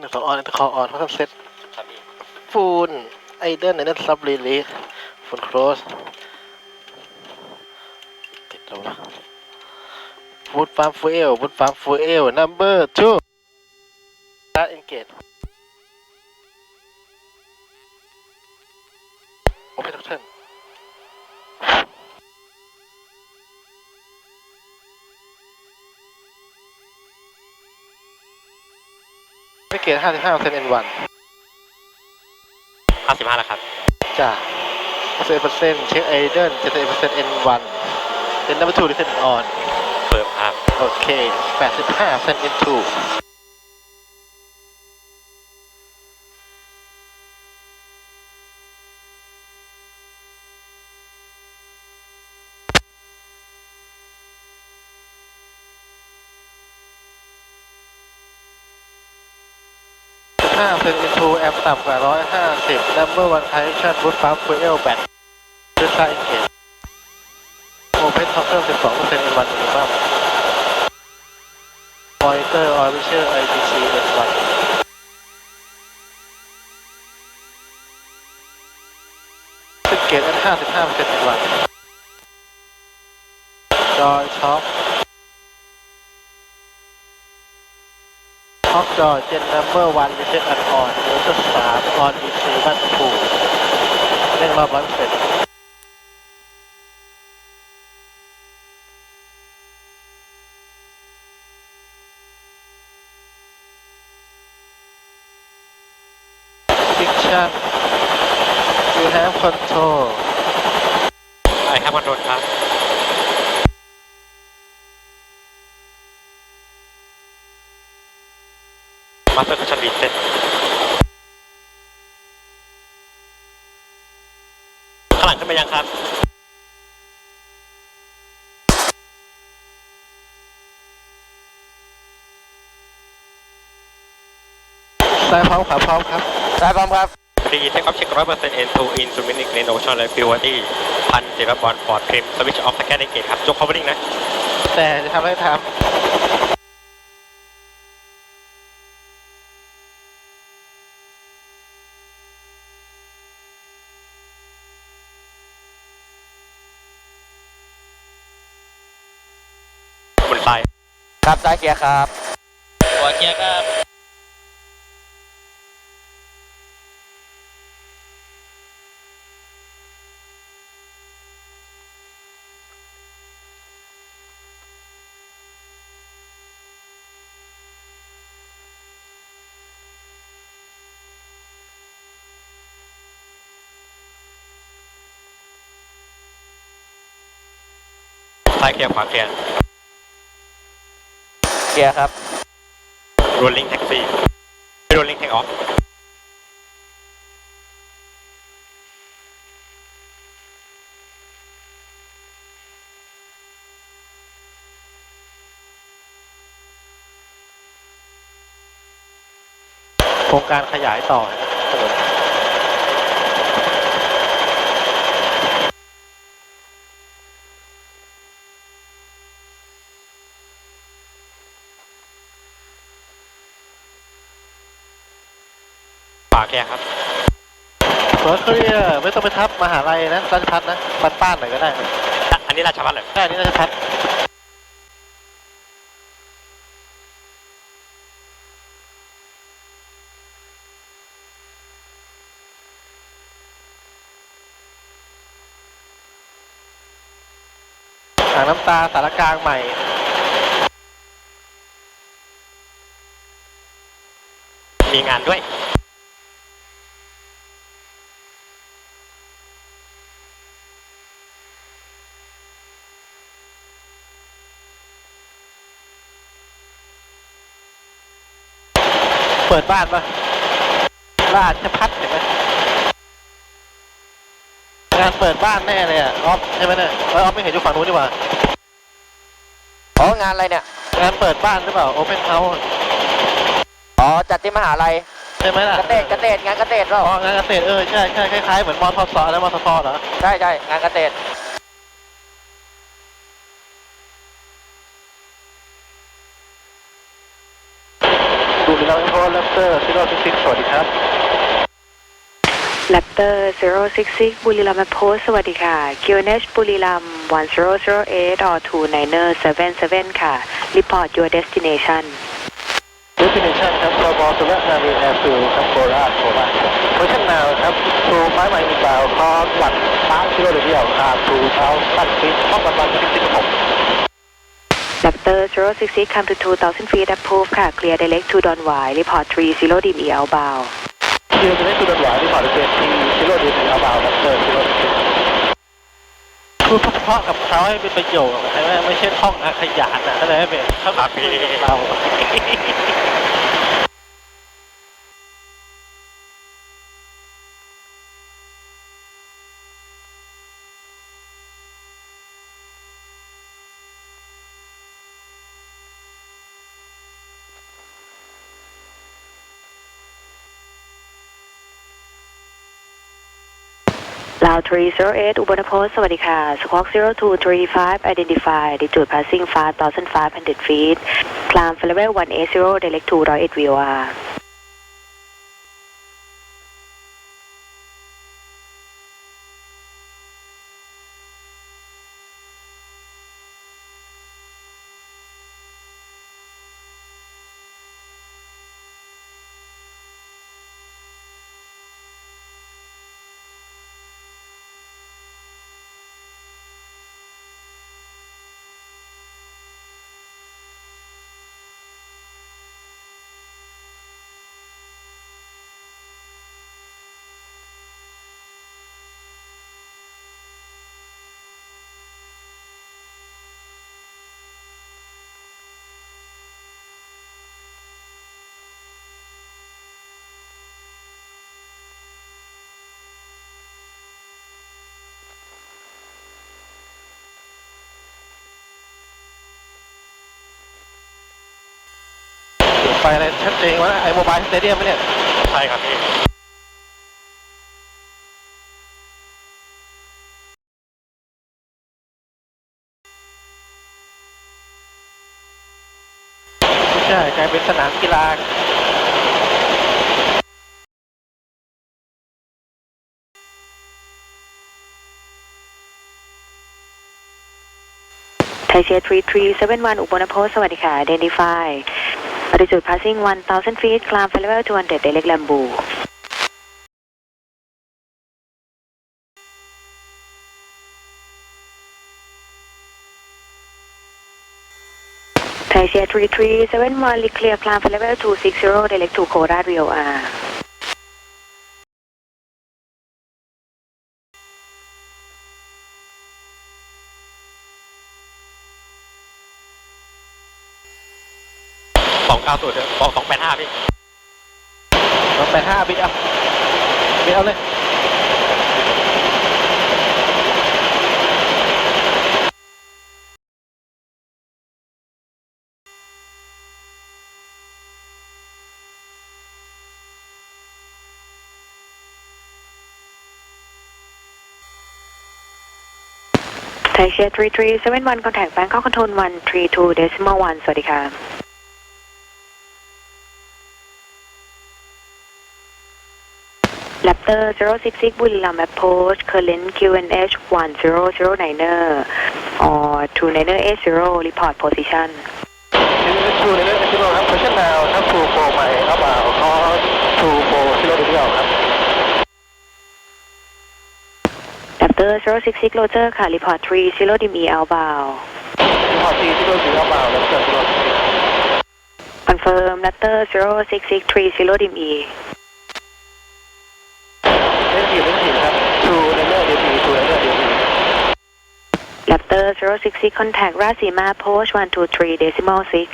หนึ่งสองออนคอออนพัฒนเซตครับพี่ฟูนไอเดนไอเดนซับรีลีสฟูนโครสติดแล้วนะวูดฟาร์มฟูเอลวูดฟาร์มฟูเอลนัมเบอร์ทูสตาร์ทเอนเกต ไม่เกตห้าสิบห้าเปอร์เซ็นต์เอ็นวันห้าสิบห้าแล้วครับจ้ะเซเปอร์เซ็นต์เช็คไอเดนเจ็ดเปอร์เซ็นต์เอ็นวันเป็นนับทูดิเซนออนเพิ่มครับ โอเคแปดสิบห้าเปอร์เซ็นต์เอ็นทูห้าเปอร์เซ็นอ็นทูแอมต่ำกว่าร้อยห้าสิบนัมเบอร์วันไคชั่นบูทปั๊มฟูเอลแบตดูไซน์เกตโอเพนท็อปเพิ่มสิบสองเปอร์เซ็นต์เอ็นวันมินิมัมมอนิเตอร์ออร์บิเชอร์ IPC S1 ซึ่งเกณฑ์นั้น55เปอร์เซ็นต์ S1 จอยช็อค ช็อคจอเจนนัมเบอร์วันรีเซ็ตอันออนเหลือจะสามออนอีซีบัตถูเร่งรอบร้อยเปอร์เซ็นต์ฟิกชั่น you have control ไอ้ครับมันโดนครับ มาสเตอร์คัชชันบีเซ็ตข้างหลังขึ้นไปยังครับซ้ายพร้อมขวาพร้อมครับได้พร้อมครับดีเทคออฟเช็คร้อยเปอร์เซ็นต์เอ็นทูอินซูมินิกเนโนชั่นและฟิวตี้พันเจรับอลฟอร์ดพริมสวิตช์ออฟสแกนในเกตครับจกคอมเวอร์นิ่งนะ แต่จะทำให้ทำ บนซ้าย ครับซ้ายเกียร์ครับหัวเกียร์ครับซ้ายเคลียร์ขวาเคลียร์เกียร์ครับโรลลิงแท็กซี่โรลลิงแท็กออฟโครงการขยายต่อนะถนน ขวาเคลียร์ครับสวนเคลียร์ไม่ต้องไปทับมหาลัยนะราชพัฒนะปันป้านๆหน่อยก็ได้อะอันนี้ราชพัฒน์เหรอใช่อันนี่ราชพัฒอ่างน้ำตาสารกลางใหม่ มีงานด้วย ปิดบ้านปะราชพัฒเห็นไหมงานเปิดบ้านแน่เลยอะออฟใช่ไหมเนี่ยเออออฟไม่เห็นอยู่ฝั่งนู้นดีกว่าอ๋องานอะไรเนี่ย งานเปิดบ้านหรือเปล่าโอเพนเฮาส์อ๋อ จัดที่มหาลัยใช่ไหมล่ะเกษตรเกษตรงานเกษตรเปล่าอ๋องานเกษตรเออใช่ใช่คล้ายๆเหมือนมอทสแล้วมอทสเหรอ ใช่ใช่งานเกษตรดู ดีเราโทรเลย Raptor 066สวัสดีครับแรปเตอร์066บุรีรัมย์โพสสวัสดีค่ะ QNH บุรีรัมย์1008 or 29er 77 ค่ะ report your destination Destination ครับกบสุรนารีแอร์ฟิลครับโคราชโคราชเวอร์ชันนาวครับทูไม้ใหม่อินบาวคอนวัดป้ากิโลเดียวคาทูเท้าตั้งฟิตข้อประมาณที่16 Raptor 066 come to 2000 feet approve ค่ะ clear direct to Don Y report 30 dim E outbound เชื่อจะได้คือดันหวายที่ผ่านเป็นทีกิโลเดียวอาบาวครับเจอกิโลเดียวพูดเพราะๆกับเขาให้เป็นประโยชน์ใช่ไหมไม่ใช่ท่องอาขยานนะอะไรไม่เป็นเขาครับพี่คุยกับเรา ลาว308อุบลโพสสวัสดีค่ะสควอก0235 identify altitude passing 5,500 feet climb for level 180 direct to 108 VOR ไปอะไรชัดเจนว่าไอ้โมบายสเตเดียมไหมเนี่ยใช่ครับพี่ไม่ใช่กลายเป็นสนามกีฬาไทยเชียร์3371อุบลโพสสวัสดีค่ะ identify altitude passing 1,000 feet climb for level 200 Delek Lambu Thai Jet 3371 clear climb for level 260 Delek to Korat VOR สองเก้าศูนย์บอกสองแปดห้าพี่เราแปดห้าบิดเอาบิดเอาเลยไทยเชียร์3371 contact Bangkok Control 132 decimal 1สวัสดีค่ะ ลัปเตอร์066บุรีรัมย์แอปโพสเคอร์เลนต์ QNH 1009 or 29 A0 report position รับ position รับ24ใหม่รับบ่าวขอ24 kilo ดียวครับลัปเตอร์066โรเจอร์ค่ะ report 3 kilo ดิมีเอาบ่าว report 3 kilo ดิมีเอาบาวลัเฟิร์066 confirm ลัปเตอร์066 3 kilo ดิมีล่นทีมเล่นทีมครับทูในเรื่องเดียวทีทูในเรื่องเดียวที ลับเตอร์ Raptor 060 contact ราศีมาโพช123ามเดซิมอลซิก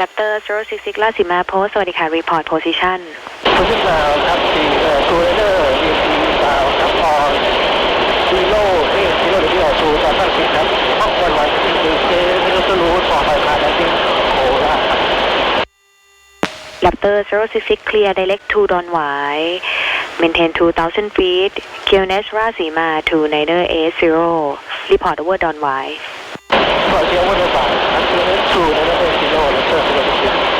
ลับเตอร์เซโรสิก060ราศีมาโพสสวัสดีค่ะ รีพอร์ตโพซิชันคุณผู้ชมครับทีทูในเรื่องเดียวทีบาวครับออนดีโลเอกิโลเดียวทูตอนตั้งสิบครับห้องวันวันที่คือเจไม่รู้จะรู้ต่อไปมาแล้วจริงโคราช Raptor 066 clear direct to Don Wai maintain 2000 feet QNS Rasima to Niner A0 report over Don Wai ขอเชียร์วันละบาทอันนี้ทูในระดับซีโร่และเซอร์ซีโร่ซิก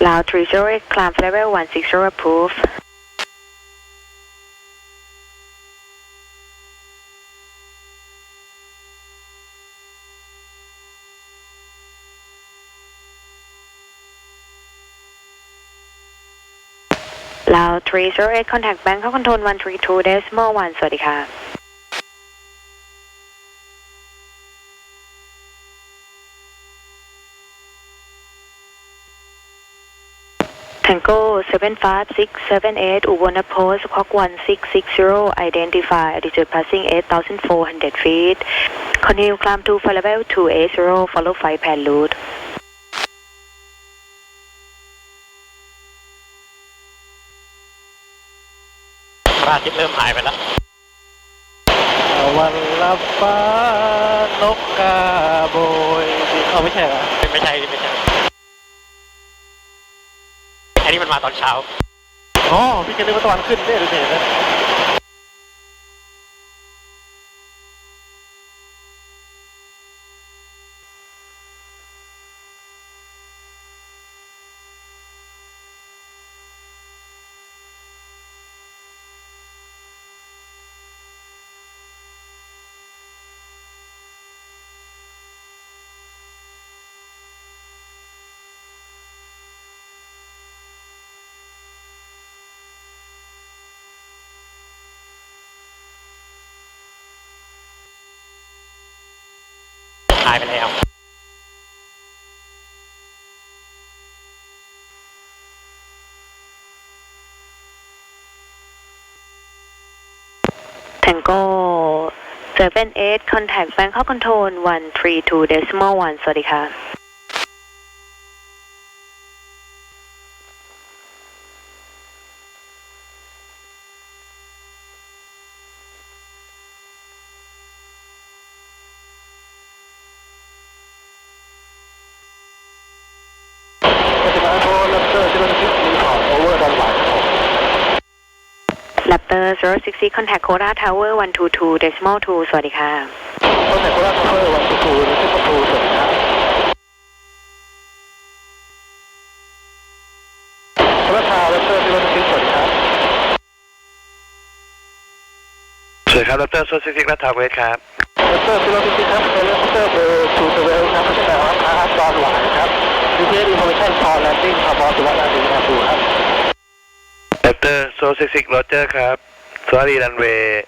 Loud 30 climb level 160 approve ลาว308 contact bank เข้า control 132 decimal 1สวัสดีค่ะ Tango 75678 Ubona Post Clock 1660 Identify Altitude Passing 8400 feet Continue climb to flight level 280 Follow flight plan route พระอาทิตย์เริ่มหายไปแล้ววันละฟ้านกกาโบยบินเอาไม่ใช่เหรอ ไม่ใช่ ไม่ใช่ มาตอนเช้าอ๋อพี่แกนึกว่าตะวันขึ้นเนี่ยดูสิเห็นไหม หายไปแล้ว Tango 78 contact Bangkok control 132 decimal 1สวัสดีค่ะ ปัจจุบันโบลับเตอร์ซีโร่ซิกรีพอร์ตโอเวอร์ดอนหวายครับผม Raptor 060 contact Koda Tower 122 decimal 2 สวัสดีค่ะต้นแต่โคราชทัฟเฟอร์วันทูทูหรือซิปเปอร์ทูสวัสดีครับโคราชทาวลับเตอร์ซีโร่ซิกสวัสดีครับสวัสดีครับดรโซซิฟิกและทาวเวสครับลับเตอร์ซีโร่ซิกครับเป็นลับเตอร์เบอร์ทูเทเวลครับพัฒนาวัฒนาดอนหวายครับดีเทลอินโฟเมชั่นพอแลนดิ้งคาร์บอนสุวรรณดีนาบูครับดรโเตอร์โซซิฟิกโรเจอร์ครับสวัสดีรันเวย์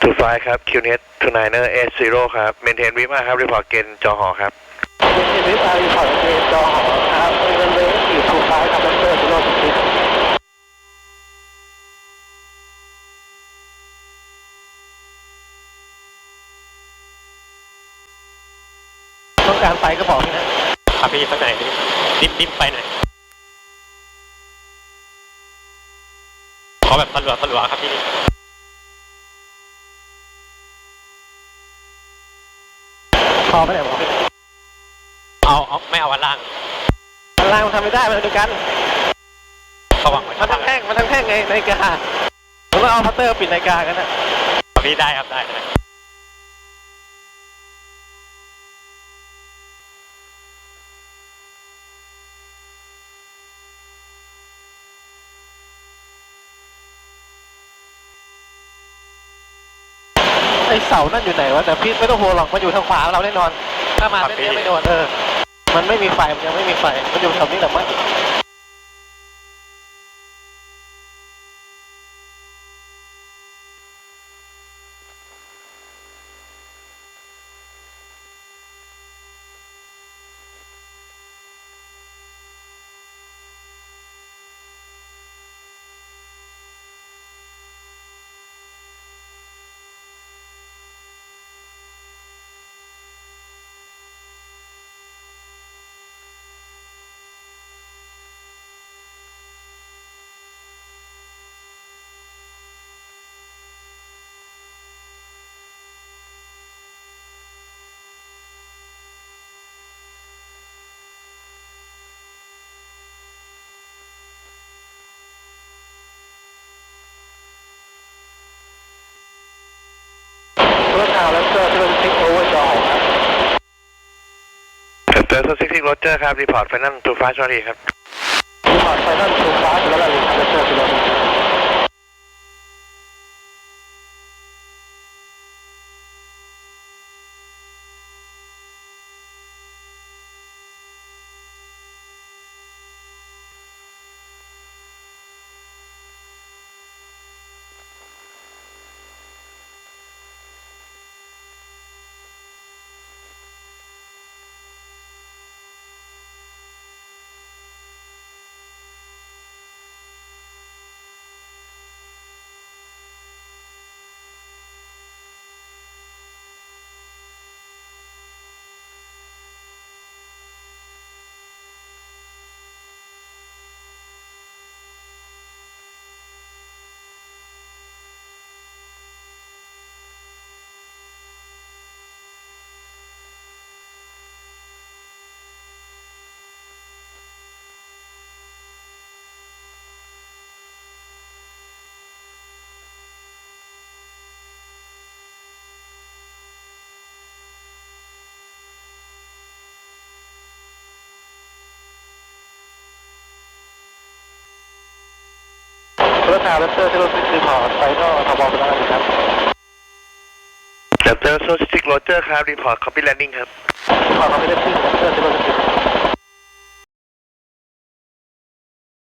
ทูไฟครับคิวเน็ตทูไนเนอร์เอสซีโร่ครับเมนเทนวิมาครับรีพอร์ตเกนจอหอครับเป็นชีวิตอารีพอร์ตเอจอหอครับเป็นเบอร์สี่ทูไฟครับเตอร์ซีโร่ซิกต้องการไปก็บอกนะ ครับพี่สักไหนอยดิบดิบไปไหน ขอแบบสลัวสลัวครับพี่พอไปไหนบอกพี่เอาเอาไม่เอาวันล่างอันล่างมันทำไม่ได้มันเดียวกันก็หวังไว้มันทั้งแท่งมันทั้งแท่งไงนาฬิกาผมต้องเอาพัตเตอร์ปิดนาฬิกากันนะพี่ได้ครับได้ ได้ไอเสานั่นอยู่ไหนวะแต่พี่ไม่ต้องห่วงหรอกมันอยู่ทางขวาเราแน่นอน ถ้ามาไม่ไม่โดนเออมันไม่มีไฟมันยังไม่มีไฟมันอยู่แถวนี้แหละมั้ง ครับรีพอร์ตไฟนั่นทูฟ้าสวัสดีครับรีพอร์ตไฟนอลทูฟ้าแล้วอะไรครับ รถทางเลเซอร์ซิโรซิกรีพอร์ตไฟนอลทบไปแล้วครับแรปเจอโซซิติกโรเจอร์ครับรีพอร์ตคอปปี้แลนดิ้งครับขอคอปปี้แลนดิ้งเลเซอร์ซิโรซิก